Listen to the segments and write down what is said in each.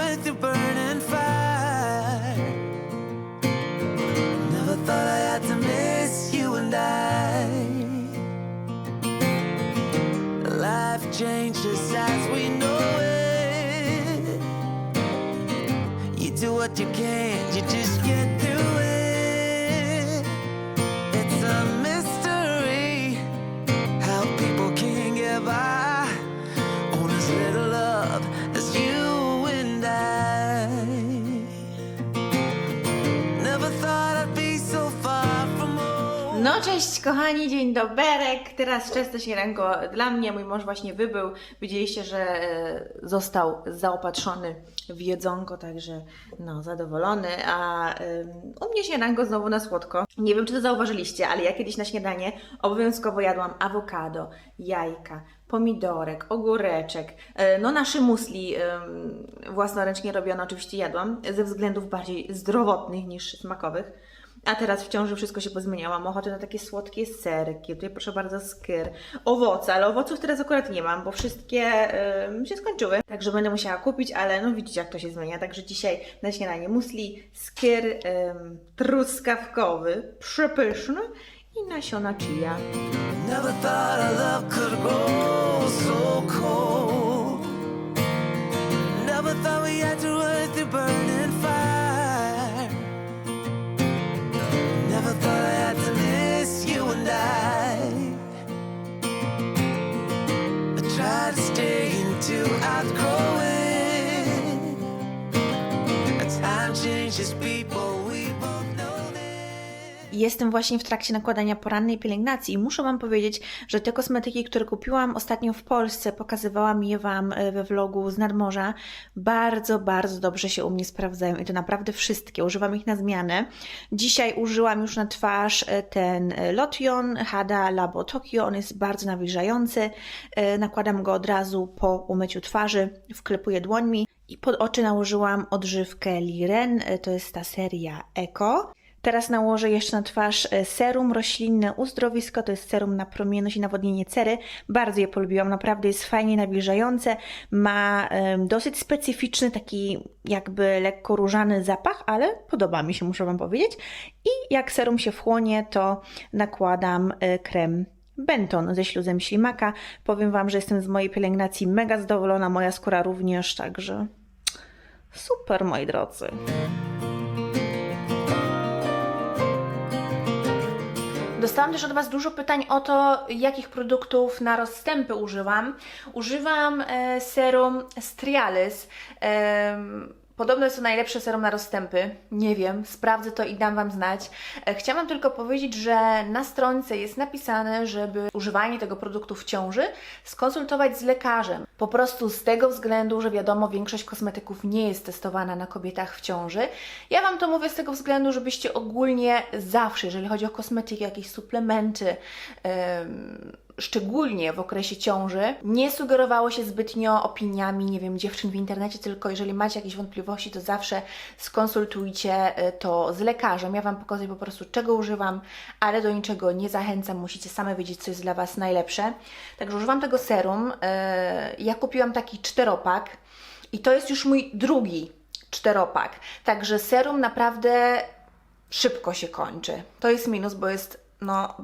had to burning fire. Never thought I had to miss you and I. Life changed us as we know it. You do what you can, you just get cześć kochani, dzień doberek. Teraz często śniadanko dla mnie. Mój mąż właśnie wybył. Widzieliście, że e, został zaopatrzony w jedzonko, także no zadowolony. A u mnie śniadanko znowu na słodko. Nie wiem, czy to zauważyliście, ale ja kiedyś na śniadanie obowiązkowo jadłam awokado, jajka, pomidorek, ogóreczek. E, No nasze musli własnoręcznie robione oczywiście jadłam, ze względów bardziej zdrowotnych niż smakowych. A teraz w ciąży wszystko się pozmieniało. Mam ochotę na takie słodkie serki. Tutaj proszę bardzo skyr. Owoce, ale owoców teraz akurat nie mam, bo wszystkie em, się skończyły. Także będę musiała kupić, ale no widzicie jak to się zmienia. Także dzisiaj na śniadanie musli, skyr em, truskawkowy, przepyszny i nasiona chia. Never thought love could grow so Jestem właśnie w trakcie nakładania porannej pielęgnacji i muszę Wam powiedzieć, że te kosmetyki, które kupiłam ostatnio w Polsce, pokazywałam je Wam e, we vlogu z nadmorza, bardzo, bardzo dobrze się u mnie sprawdzają i to naprawdę wszystkie. Używam ich na zmianę. Dzisiaj użyłam już na twarz e, ten e, Lotion Hada Labo Tokyo. On jest bardzo nawilżający. Nakładam go od razu po umyciu twarzy, wklepuję dłońmi i pod oczy nałożyłam odżywkę Liren, to jest ta seria Eco. Teraz nałożę jeszcze na twarz e, serum roślinne uzdrowisko, to jest serum na promienność i nawodnienie cery. Bardzo je polubiłam, naprawdę jest fajnie nawilżające. Ma dosyć specyficzny, taki jakby lekko różany zapach, ale podoba mi się, muszę Wam powiedzieć. I jak serum się wchłonie, to nakładam e, krem Benton ze śluzem ślimaka. Powiem Wam, że jestem z mojej pielęgnacji mega zadowolona, moja skóra również, także super moi drodzy. Dostałam też od Was dużo pytań o to, jakich produktów na rozstępy używam. Używam e, serum Strialis. em, Podobno jest to najlepsze serum na rozstępy. Nie wiem, sprawdzę to i dam Wam znać. E, Chciałam tylko powiedzieć, że na stronce jest napisane, żeby używanie tego produktu w ciąży skonsultować z lekarzem. Po prostu z tego względu, że wiadomo, większość kosmetyków nie jest testowana na kobietach w ciąży. Ja Wam to mówię z tego względu, żebyście ogólnie zawsze, jeżeli chodzi o kosmetyki, jakieś suplementy, em, szczególnie w okresie ciąży, nie sugerowało się zbytnio opiniami, nie wiem, dziewczyn w internecie, tylko jeżeli macie jakieś wątpliwości, to zawsze skonsultujcie y, to z lekarzem. Ja Wam pokazuję po prostu, czego używam, ale do niczego nie zachęcam, musicie same wiedzieć, co jest dla Was najlepsze. Także używam tego serum. y, Ja kupiłam taki czteropak i to jest już mój drugi czteropak. Także serum naprawdę szybko się kończy. To jest minus, bo jest no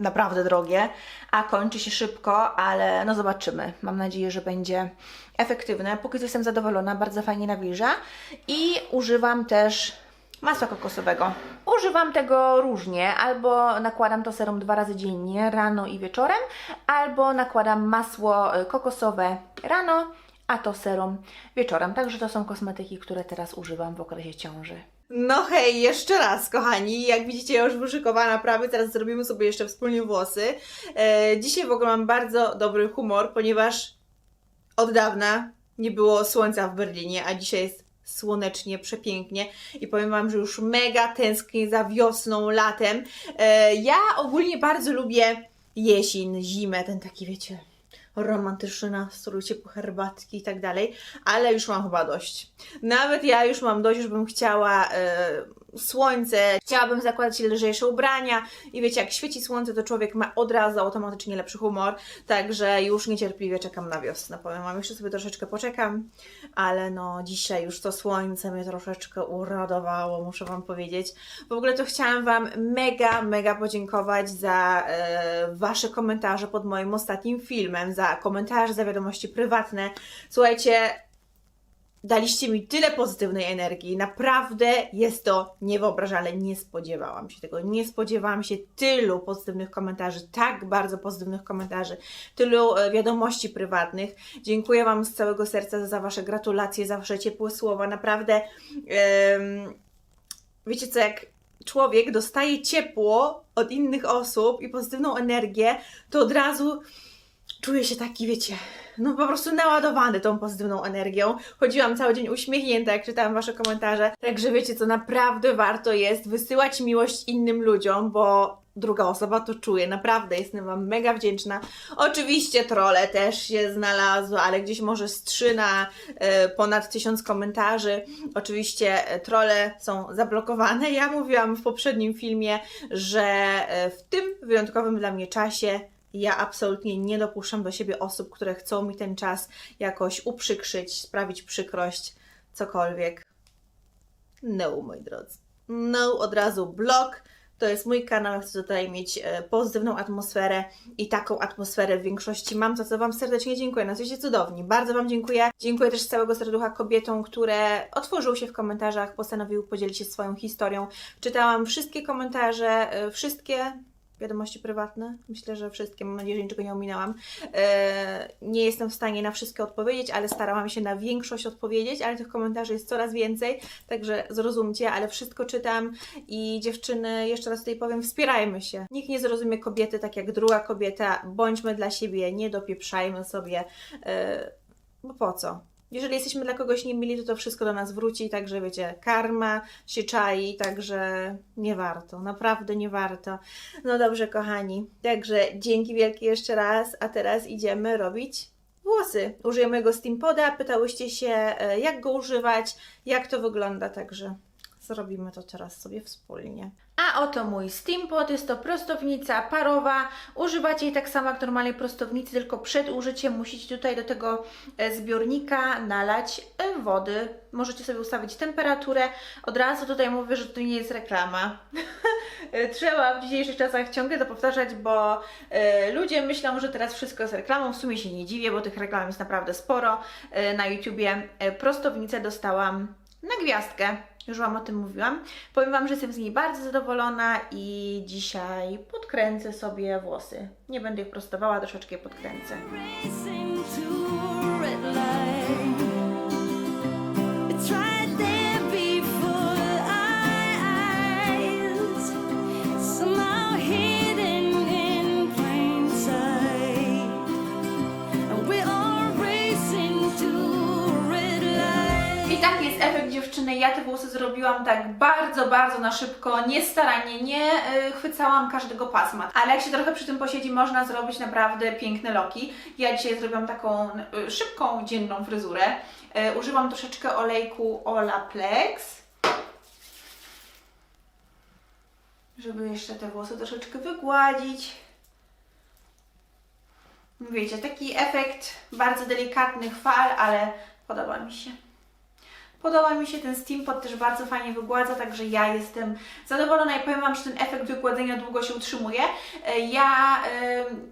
naprawdę drogie, a kończy się szybko, ale no zobaczymy. Mam nadzieję, że będzie efektywne. Póki co jestem zadowolona, bardzo fajnie nawilża i używam też masła kokosowego. Używam tego różnie, albo nakładam to serum dwa razy dziennie, rano i wieczorem, albo nakładam masło y, kokosowe rano, a to serum wieczorem. Także to są kosmetyki, które teraz używam w okresie ciąży. No hej, jeszcze raz, kochani. Jak widzicie, ja już wyszykowana prawie, teraz zrobimy sobie jeszcze wspólnie włosy. E, dzisiaj w ogóle mam bardzo dobry humor, ponieważ od dawna nie było słońca w Berlinie, a dzisiaj jest słonecznie, przepięknie i powiem Wam, że już mega tęsknię za wiosną, latem. E, ja ogólnie bardzo lubię jesień, zimę, ten taki wiecie, romantyczny nastrój, ciepłe herbatki i tak dalej, ale już mam chyba dość. Nawet ja już mam dość, już bym chciała e, słońce, chciałabym zakładać lżejsze ubrania i wiecie, jak świeci słońce, to człowiek ma od razu automatycznie lepszy humor, także już niecierpliwie czekam na wiosnę, powiem Wam, jeszcze sobie troszeczkę poczekam, ale no dzisiaj już to słońce mnie troszeczkę uradowało, muszę Wam powiedzieć. W ogóle to chciałam Wam mega, mega podziękować za e, Wasze komentarze pod moim ostatnim filmem, za komentarze, za wiadomości prywatne. Słuchajcie, daliście mi tyle pozytywnej energii. Naprawdę jest to niewyobrażalne. Nie spodziewałam się tego. Nie spodziewałam się tylu pozytywnych komentarzy, tak bardzo pozytywnych komentarzy, tylu e, wiadomości prywatnych. Dziękuję Wam z całego serca za Wasze gratulacje, za Wasze ciepłe słowa. Naprawdę, wiecie co, jak człowiek dostaje ciepło od innych osób i pozytywną energię, to od razu czuję się taki, wiecie, no po prostu naładowany tą pozytywną energią. Chodziłam cały dzień uśmiechnięta, jak czytałam Wasze komentarze. Także wiecie co, naprawdę warto jest wysyłać miłość innym ludziom, bo druga osoba to czuje. Naprawdę jestem Wam mega wdzięczna. Oczywiście trole też się znalazły, ale gdzieś może z trzy na e, ponad tysiąc komentarzy. Oczywiście e, trole są zablokowane. Ja mówiłam w poprzednim filmie, że e, w tym wyjątkowym dla mnie czasie ja absolutnie nie dopuszczam do siebie osób, które chcą mi ten czas jakoś uprzykrzyć, sprawić przykrość, cokolwiek. No, moi drodzy. No, od razu blok. To jest mój kanał, chcę tutaj mieć e, pozytywną atmosferę i taką atmosferę w większości mam, za co Wam serdecznie dziękuję. No, jesteście cudowni. Bardzo Wam dziękuję. Dziękuję też z całego serducha kobietom, które otworzyły się w komentarzach, postanowiły podzielić się swoją historią. Czytałam wszystkie komentarze, e, wszystkie wiadomości prywatne. Myślę, że wszystkie, mam nadzieję, że niczego nie ominęłam. E, nie jestem w stanie na wszystkie odpowiedzieć, ale starałam się na większość odpowiedzieć, ale tych komentarzy jest coraz więcej, także zrozumcie, ale wszystko czytam i dziewczyny, jeszcze raz tutaj powiem, wspierajmy się. Nikt nie zrozumie kobiety tak jak druga kobieta, bądźmy dla siebie, nie dopieprzajmy sobie, e, bo po co? Jeżeli jesteśmy dla kogoś niemili, to to wszystko do nas wróci, także wiecie, karma się czai, także nie warto, naprawdę nie warto. No dobrze, kochani, także dzięki wielkie jeszcze raz, a teraz idziemy robić włosy. Użyję mojego Steampoda, pytałyście się e, jak go używać, jak to wygląda, także zrobimy to teraz sobie wspólnie. A oto mój Steampot, jest to prostownica parowa. Używacie jej tak samo jak normalnej prostownicy, tylko przed użyciem musicie tutaj do tego e, zbiornika nalać e, wody. Możecie sobie ustawić temperaturę. Od razu tutaj mówię, że to nie jest reklama. E, Trzeba w dzisiejszych czasach ciągle to powtarzać, bo ludzie myślą, że teraz wszystko jest reklamą. W sumie się nie dziwię, bo tych reklam jest naprawdę sporo. Na YouTubie prostownicę dostałam na gwiazdkę. Już Wam o tym mówiłam. Powiem Wam, że jestem z niej bardzo zadowolona i dzisiaj podkręcę sobie włosy. Nie będę ich prostowała, troszeczkę je podkręcę. It's light. I tak jest efekt dziewczyny. Ja te włosy zrobiłam tak bardzo, bardzo na szybko, niestarannie, nie y, chwycałam każdego pasma. Ale jak się trochę przy tym posiedzi, można zrobić naprawdę piękne loki. Ja dzisiaj zrobiłam taką y, szybką, dzienną fryzurę. Y, używam troszeczkę olejku Olaplex. Żeby jeszcze te włosy troszeczkę wygładzić. Wiecie, taki efekt bardzo delikatnych fal, ale podoba mi się. Podoba mi się ten Steampod, też bardzo fajnie wygładza, także ja jestem zadowolona. I powiem Wam, że ten efekt wygładzenia długo się utrzymuje. E, Ja,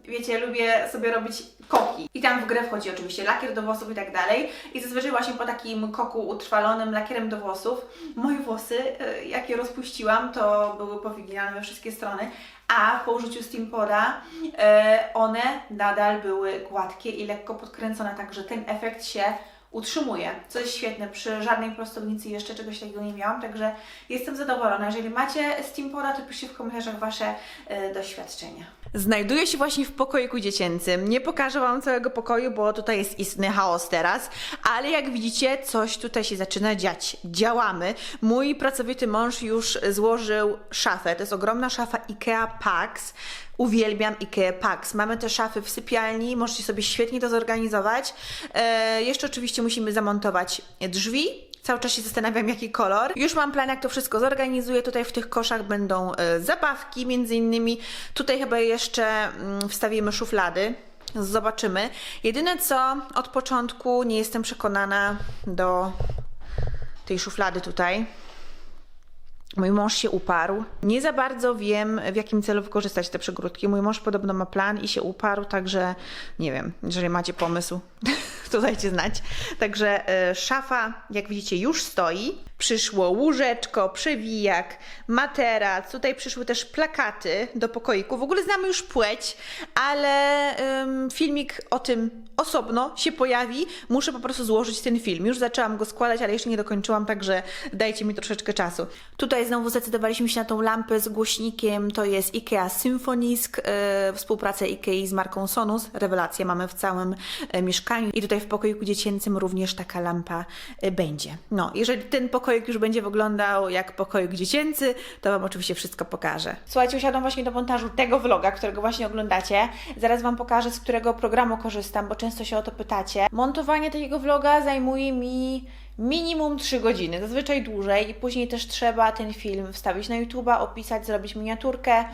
wiecie, lubię sobie robić koki. I tam w grę wchodzi oczywiście lakier do włosów i tak dalej. I zazwyczaj właśnie po takim koku utrwalonym lakierem do włosów moje włosy, e, jak je rozpuściłam, to były powyginane we wszystkie strony, a po użyciu Steampoda e, one nadal były gładkie i lekko podkręcone, także ten efekt się utrzymuje, co jest świetne. Przy żadnej prostownicy jeszcze czegoś takiego nie miałam, także jestem zadowolona. Jeżeli macie Steampoda, to piszcie w komentarzach Wasze e, doświadczenia. Znajduję się właśnie w pokoiku dziecięcym. Nie pokażę Wam całego pokoju, bo tutaj jest istny chaos teraz, ale jak widzicie, coś tutaj się zaczyna dziać. Działamy. Mój pracowity mąż już złożył szafę. To jest ogromna szafa IKEA Pax. Uwielbiam IKEA Pax. Mamy te szafy w sypialni, możecie sobie świetnie to zorganizować. E, jeszcze oczywiście musimy zamontować drzwi. Cały czas się zastanawiam, jaki kolor. Już mam plan, jak to wszystko zorganizuję. Tutaj w tych koszach będą e, zabawki, między innymi. Tutaj chyba jeszcze mm, wstawimy szuflady. Zobaczymy. Jedyne co, od początku nie jestem przekonana do tej szuflady tutaj. Mój mąż się uparł. Nie za bardzo wiem, w jakim celu wykorzystać te przegródki. Mój mąż podobno ma plan i się uparł, także nie wiem, jeżeli macie pomysł, to dajcie znać. Także e, szafa, jak widzicie, już stoi. Przyszło łóżeczko, przewijak, materac. Tutaj przyszły też plakaty do pokoiku. W ogóle znamy już płeć, ale filmik o tym osobno się pojawi. Muszę po prostu złożyć ten film. Już zaczęłam go składać, ale jeszcze nie dokończyłam, także dajcie mi troszeczkę czasu. Tutaj znowu zdecydowaliśmy się na tą lampę z głośnikiem. To jest IKEA Symfonisk, e, współpraca IKEA z marką Sonus. Rewelacja mamy w całym e, mieszkaniu. I tutaj w pokoiku dziecięcym również taka lampa e, będzie. No, jeżeli ten pokoik już będzie wyglądał jak pokoik dziecięcy, to Wam oczywiście wszystko pokażę. Słuchajcie, usiadłam właśnie do montażu tego vloga, którego właśnie oglądacie. Zaraz Wam pokażę, z którego programu korzystam, bo często się o to pytacie. Montowanie takiego vloga zajmuje mi minimum 3 godziny, zazwyczaj dłużej i później też trzeba ten film wstawić na YouTube'a, opisać, zrobić miniaturkę,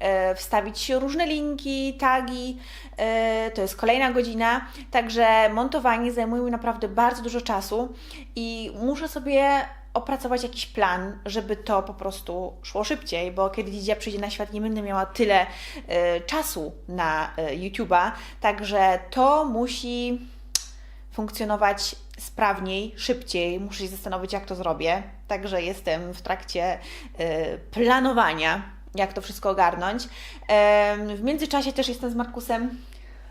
e, wstawić różne linki, tagi, e, to jest kolejna godzina, także montowanie zajmuje mi naprawdę bardzo dużo czasu i muszę sobie opracować jakiś plan, żeby to po prostu szło szybciej, bo kiedy Lidia przyjdzie na świat, nie będę miała tyle e, czasu na e, YouTube'a, także to musi funkcjonować sprawniej, szybciej. Muszę się zastanowić, jak to zrobię. Także jestem w trakcie y, planowania, jak to wszystko ogarnąć. W międzyczasie też jestem z Markusem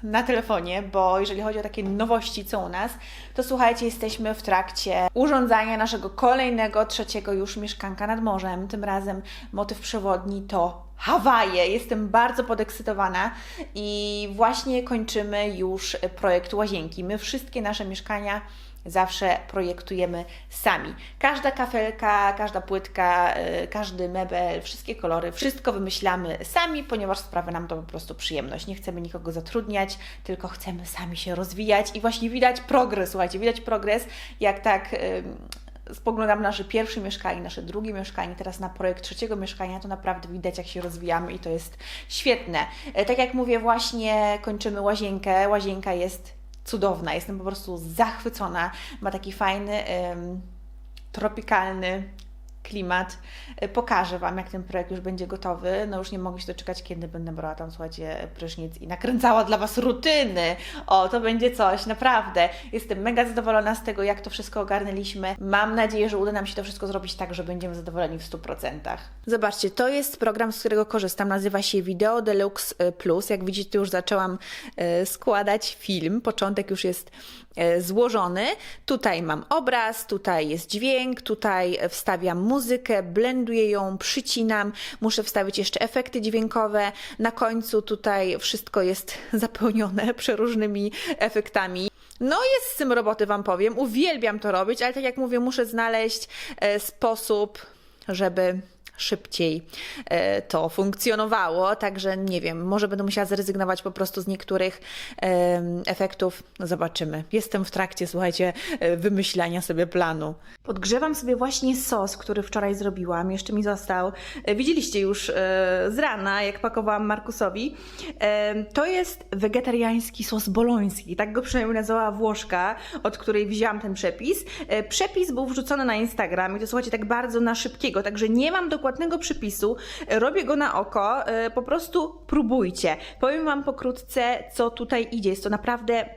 na telefonie, bo jeżeli chodzi o takie nowości, co u nas, to słuchajcie, jesteśmy w trakcie urządzania naszego kolejnego, trzeciego już mieszkanka nad morzem. Tym razem motyw przewodni to Hawaje. Jestem bardzo podekscytowana i właśnie kończymy już projekt łazienki. My wszystkie nasze mieszkania zawsze projektujemy sami. Każda kafelka, każda płytka, y, każdy mebel, wszystkie kolory, wszystko wymyślamy sami, ponieważ sprawia nam to po prostu przyjemność. Nie chcemy nikogo zatrudniać, tylko chcemy sami się rozwijać i właśnie widać progres, słuchajcie, widać progres, jak tak spoglądam na nasze pierwsze mieszkanie, nasze drugie mieszkanie, teraz na projekt trzeciego mieszkania, to naprawdę widać, jak się rozwijamy i to jest świetne. E, Tak jak mówię, właśnie kończymy łazienkę. Łazienka jest cudowna, jestem po prostu zachwycona. Ma taki fajny, tropikalny klimat. E, Pokażę Wam, jak ten projekt już będzie gotowy. No już nie mogę się doczekać, kiedy będę brała tam, słuchajcie, prysznic i nakręcała dla Was rutyny. O, to będzie coś, naprawdę. Jestem mega zadowolona z tego, jak to wszystko ogarnęliśmy. Mam nadzieję, że uda nam się to wszystko zrobić tak, że będziemy zadowoleni w 100%. Zobaczcie, to jest program, z którego korzystam. Nazywa się Video Deluxe Plus. Jak widzicie, już zaczęłam e, składać film. Początek już jest e, złożony. Tutaj mam obraz, tutaj jest dźwięk, tutaj wstawiam muzykę, blenduję ją, przycinam. Muszę wstawić jeszcze efekty dźwiękowe. Na końcu tutaj wszystko jest zapełnione przeróżnymi efektami. No jest z tym roboty, Wam powiem. Uwielbiam to robić, ale tak jak mówię, muszę znaleźć e, sposób, żeby szybciej e, to funkcjonowało, także nie wiem, może będę musiała zrezygnować po prostu z niektórych efektów. No zobaczymy. Jestem w trakcie, słuchajcie, e, wymyślania sobie planu. Podgrzewam sobie właśnie sos, który wczoraj zrobiłam, jeszcze mi został. E, Widzieliście już z rana, jak pakowałam Markusowi. To jest wegetariański sos boloński, tak go przynajmniej nazwała Włoszka, od której wzięłam ten przepis. Przepis był wrzucony na Instagram i to słuchajcie, tak bardzo na szybkiego, także nie mam dokładnego przepisu, e, robię go na oko, e, po prostu próbujcie. Powiem Wam pokrótce, co tutaj idzie. Jest to naprawdę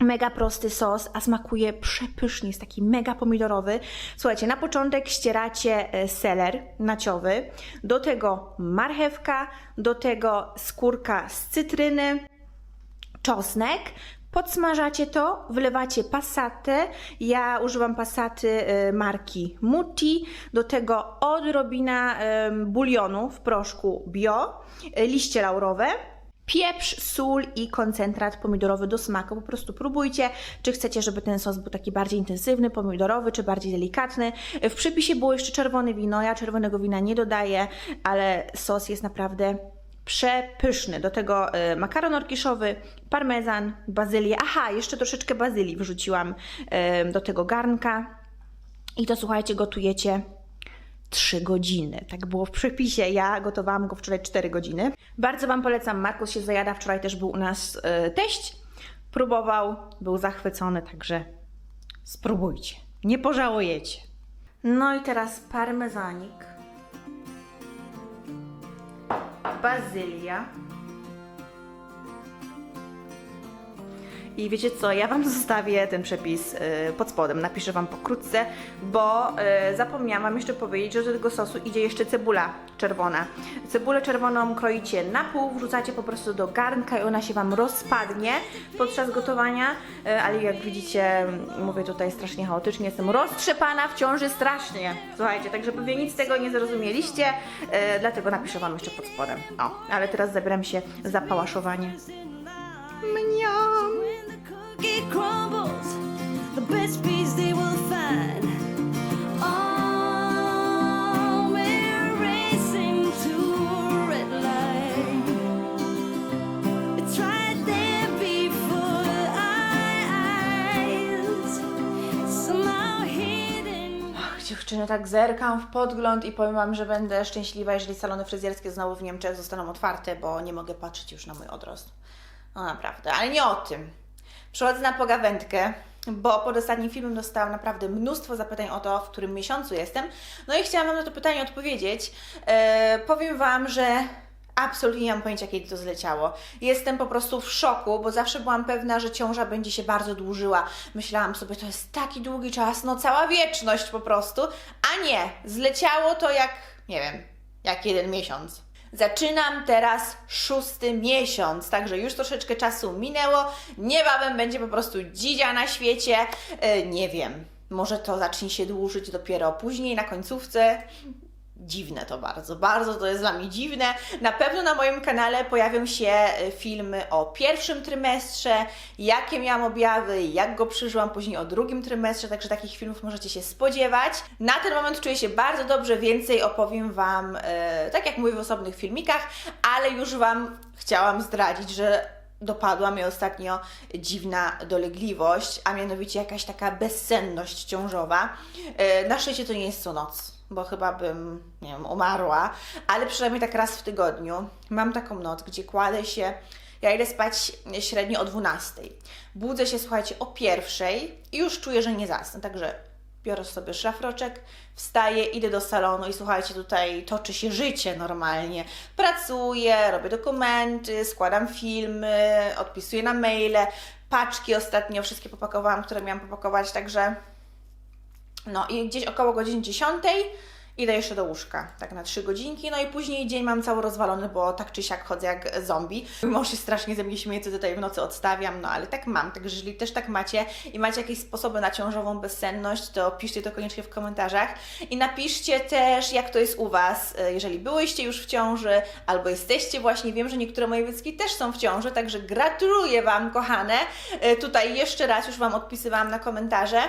Mega prosty sos, a smakuje przepysznie, jest taki mega pomidorowy. Słuchajcie, na początek ścieracie e, seler naciowy, do tego marchewka, do tego skórka z cytryny, czosnek, Podsmażacie to, wlewacie passatę. Ja używam passaty e, marki Mutti. Do tego odrobina bulionu w proszku bio, e, liście laurowe. Pieprz, sól i koncentrat pomidorowy do smaku. Po prostu próbujcie, czy chcecie, żeby ten sos był taki bardziej intensywny, pomidorowy, czy bardziej delikatny. W przepisie było jeszcze czerwone wino. Ja czerwonego wina nie dodaję, ale sos jest naprawdę przepyszny. Do tego y, makaron orkiszowy, parmezan, bazylię. Aha, jeszcze troszeczkę bazylii wrzuciłam y, do tego garnka. I to słuchajcie, gotujecie 3 godziny. Tak było w przepisie. Ja gotowałam go wczoraj 4 godziny. Bardzo Wam polecam. Markus się zajada. Wczoraj też był u nas y, teść. Próbował, był zachwycony, także spróbujcie. Nie pożałujecie. No i teraz parmezanik. Basilea I wiecie co, ja Wam zostawię ten przepis y, pod spodem, napiszę Wam pokrótce, bo y, zapomniałam jeszcze powiedzieć, że do tego sosu idzie jeszcze cebula czerwona. Cebulę czerwoną kroicie na pół, wrzucacie po prostu do garnka i ona się Wam rozpadnie podczas gotowania, y, ale jak widzicie, mówię tutaj strasznie chaotycznie, jestem roztrzepana w ciąży strasznie. Słuchajcie, także pewnie nic z tego nie zrozumieliście, dlatego napiszę Wam jeszcze pod spodem. O, ale teraz zabieram się za pałaszowanie. Mniam! Cookie. Ach, dziewczyny, tak zerkam w podgląd i powiem Wam, że będę szczęśliwa, jeżeli salony fryzjerskie znowu w Niemczech zostaną otwarte, bo nie mogę patrzeć już na mój odrost. No naprawdę, ale nie o tym. Przechodzę na pogawędkę, bo pod ostatnim filmem dostałam naprawdę mnóstwo zapytań o to, w którym miesiącu jestem. No i chciałam Wam na to pytanie odpowiedzieć. E, powiem Wam, że absolutnie nie mam pojęcia, kiedy to zleciało. Jestem po prostu w szoku, bo zawsze byłam pewna, że ciąża będzie się bardzo dłużyła. Myślałam sobie, to jest taki długi czas, no cała wieczność po prostu. A nie, zleciało to jak, nie wiem, jak jeden miesiąc. Zaczynam teraz szósty miesiąc, także już troszeczkę czasu minęło. Niebawem będzie po prostu dzidzia na świecie. E, nie wiem, może to zacznie się dłużyć dopiero później, na końcówce. Dziwne to bardzo, bardzo to jest dla mnie dziwne. Na pewno na moim kanale pojawią się e, filmy o pierwszym trymestrze, jakie miałam objawy, jak go przeżyłam, później o drugim trymestrze, także takich filmów możecie się spodziewać. Na ten moment czuję się bardzo dobrze, więcej opowiem Wam, e, tak jak mówię w osobnych filmikach, ale już Wam chciałam zdradzić, że dopadła mnie ostatnio dziwna dolegliwość, a mianowicie jakaś taka bezsenność ciążowa. E, Na szczęście to nie jest co noc, bo chyba bym, nie wiem, umarła, ale przynajmniej tak raz w tygodniu mam taką noc, gdzie kładę się, ja idę spać średnio o 12. Budzę się, słuchajcie, o pierwszej i już czuję, że nie zasnę, także biorę sobie szlafroczek, wstaję, idę do salonu i słuchajcie, tutaj toczy się życie normalnie. Pracuję, robię dokumenty, składam filmy, odpisuję na maile, paczki ostatnio wszystkie popakowałam, które miałam popakować, także no i gdzieś około godziny 10 idę jeszcze do łóżka, tak na 3 godzinki, no i później dzień mam cały rozwalony, bo tak czy siak chodzę jak zombie. Mąż się strasznie ze mnie śmieje, co tutaj w nocy odstawiam, no ale tak mam, także jeżeli też tak macie i macie jakieś sposoby na ciążową bezsenność, to piszcie to koniecznie w komentarzach i napiszcie też, jak to jest u Was, jeżeli byłyście już w ciąży, albo jesteście właśnie, wiem, że niektóre moje dziecki też są w ciąży, także gratuluję Wam, kochane. E, Tutaj jeszcze raz już Wam odpisywałam na komentarze.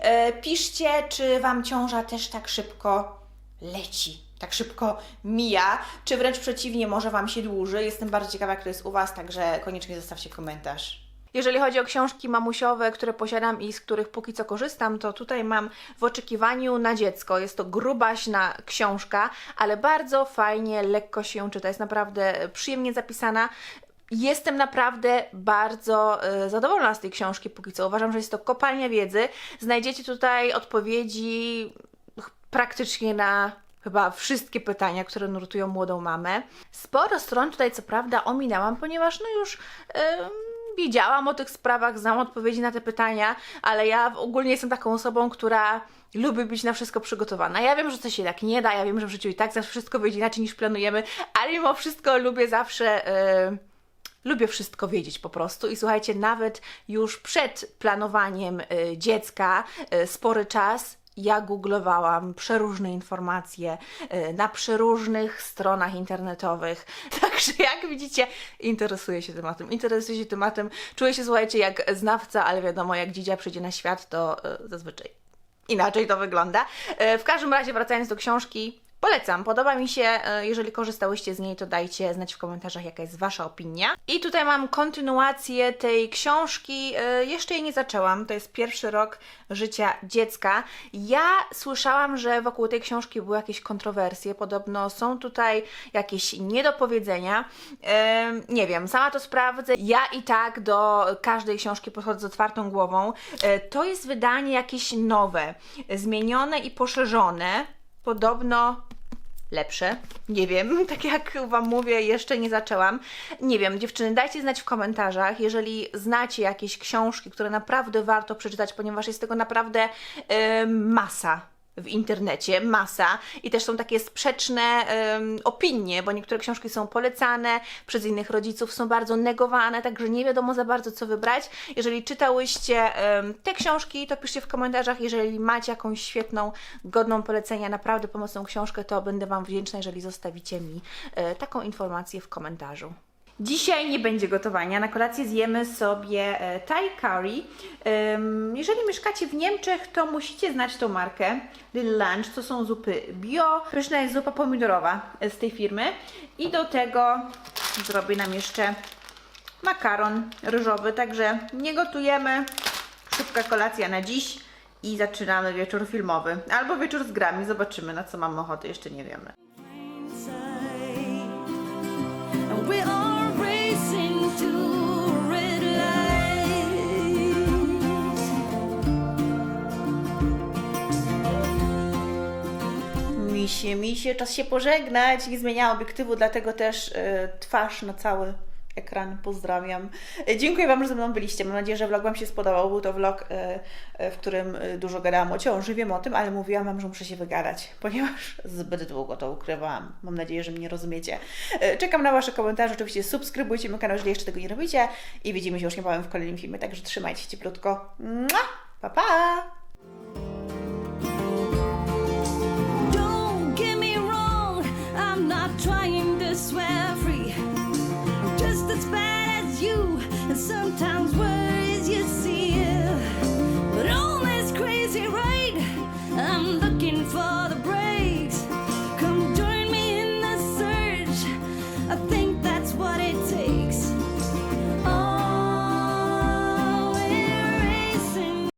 E, Piszcie, czy Wam ciąża też tak szybko leci, tak szybko mija, czy wręcz przeciwnie, może Wam się dłuży. Jestem bardzo ciekawa, jak to jest u Was, także koniecznie zostawcie komentarz. Jeżeli chodzi o książki mamusiowe, które posiadam i z których póki co korzystam, to tutaj mam w oczekiwaniu na dziecko. Jest to grubaśna książka, ale bardzo fajnie, lekko się ją czyta. Jest naprawdę przyjemnie zapisana. Jestem naprawdę bardzo e, zadowolona z tej książki póki co. Uważam, że jest to kopalnia wiedzy. Znajdziecie tutaj odpowiedzi praktycznie na chyba wszystkie pytania, które nurtują młodą mamę. Sporo stron tutaj co prawda ominęłam, ponieważ no już em, wiedziałam o tych sprawach, znam odpowiedzi na te pytania, ale ja ogólnie jestem taką osobą, która lubi być na wszystko przygotowana. Ja wiem, że to się tak nie da, ja wiem, że w życiu i tak zawsze wszystko wyjdzie inaczej niż planujemy, ale mimo wszystko lubię zawsze... em, lubię wszystko wiedzieć po prostu i słuchajcie, nawet już przed planowaniem y, dziecka y, spory czas ja googlowałam przeróżne informacje y, na przeróżnych stronach internetowych. Także jak widzicie, interesuję się tematem, interesuję się tematem. Czuję się, słuchajcie, jak znawca, ale wiadomo, jak dzidzia przyjdzie na świat, to y, zazwyczaj inaczej to wygląda. E, W każdym razie, wracając do książki, polecam. Podoba mi się. e, Jeżeli korzystałyście z niej, to dajcie znać w komentarzach, jaka jest Wasza opinia. I tutaj mam kontynuację tej książki. E, Jeszcze jej nie zaczęłam. To jest pierwszy rok życia dziecka. Ja słyszałam, że wokół tej książki były jakieś kontrowersje. Podobno są tutaj jakieś niedopowiedzenia. E, Nie wiem, sama to sprawdzę. Ja i tak do każdej książki podchodzę z otwartą głową. To jest wydanie jakieś nowe, zmienione i poszerzone. Podobno lepsze. Nie wiem, tak jak Wam mówię, jeszcze nie zaczęłam. Nie wiem, dziewczyny, dajcie znać w komentarzach, jeżeli znacie jakieś książki, które naprawdę warto przeczytać, ponieważ jest tego naprawdę e, masa w internecie, masa i też są takie sprzeczne em, opinie, bo niektóre książki są polecane przez innych rodziców, są bardzo negowane, także nie wiadomo za bardzo co wybrać. Jeżeli czytałyście em, te książki, to piszcie w komentarzach, jeżeli macie jakąś świetną, godną polecenia, naprawdę pomocną książkę, to będę Wam wdzięczna, jeżeli zostawicie mi e, taką informację w komentarzu. Dzisiaj nie będzie gotowania. Na kolację zjemy sobie e, Thai curry. Jeżeli mieszkacie w Niemczech, to musicie znać tą markę Little Lunch. To są zupy bio. Pyszna jest zupa pomidorowa e, z tej firmy. I do tego zrobię nam jeszcze makaron ryżowy. Także nie gotujemy. Szybka kolacja na dziś. I zaczynamy wieczór filmowy. Albo wieczór z grami. Zobaczymy, na co mam ochotę. Jeszcze nie wiemy. Misie, misie, czas się pożegnać. Nie zmieniałam obiektywu, dlatego też e, twarz na cały ekran pozdrawiam. E, dziękuję Wam, że ze mną byliście. Mam nadzieję, że vlog Wam się spodobał. Był to vlog, e, e, w którym dużo gadałam o ciąży. Wiem o tym, ale mówiłam Wam, że muszę się wygadać, ponieważ zbyt długo to ukrywałam. Mam nadzieję, że mnie rozumiecie. Czekam na Wasze komentarze. Oczywiście subskrybujcie mój kanał, jeżeli jeszcze tego nie robicie. I widzimy się już niebawem w kolejnym filmie. Także trzymajcie się cieplutko. Pa, pa!